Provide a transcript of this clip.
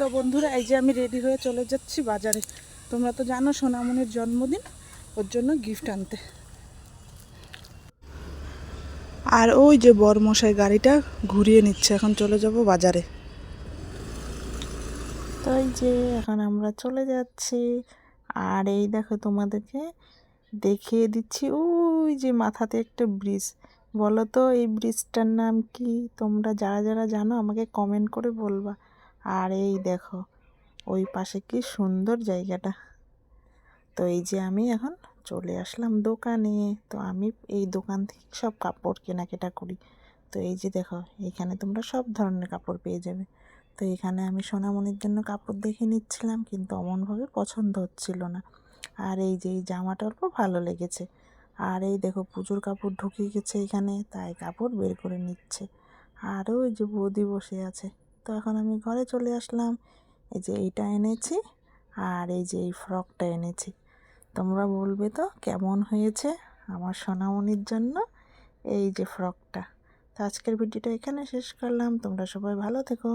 তো বন্ধুরা, এই যে আমি রেডি হয়ে চলে যাচ্ছি বাজারে। তোমরা তো জানো সোনামনির জন্মদিন, ওর জন্য গিফট আনতে। আর ওই যে বরমশাই গাড়িটা ঘুরিয়ে নিচ্ছে, এখন চলে যাব বাজারে। তো এই যে এখন আমরা চলে যাচ্ছি, আর এই দেখো তোমাদেরকে দেখিয়ে দিচ্ছি, ওই যে মাথাতে একটা ব্রিজ। বলো তো, এই ব্রিজটার নাম কি? তোমরা যারা যারা জানো, আমাকে কমেন্ট করে বলবা। আর এই দেখো, ওই পাশে কি সুন্দর জায়গাটা। তো এই যে আমি এখন চলে আসলাম দোকানে। তো আমি এই দোকান থেকে সব কাপড় কেনাকাটা করি। তো এই যে দেখো, এখানে তোমরা সব ধরনের কাপড় পেয়ে যাবে। তো এখানে আমি সোনামণির জন্য কাপড় দেখে নিচ্ছিলাম, কিন্তু অমনভাবে পছন্দ হচ্ছিল না। আর এই যে এই জামাটা অল্প ভালো লেগেছে। আর এই দেখো, পুজোর কাপড় ঢুকে গেছে এখানে, তাই কাপড় বের করে নিচ্ছে। আর ওই যে বৌদি বসে আছে। তো এখন আমি ঘরে চলে আসলাম। এই যে এইটা এনেছি আর এই যে এই ফ্রকটা এনেছি। তোমরা বলবে তো কেমন হয়েছে আমার সোনামনির জন্য এই যে ফ্রকটা। তো আজকের ভিডিওটা এখানে শেষ করলাম। তোমরা সবাই ভালো থেকো।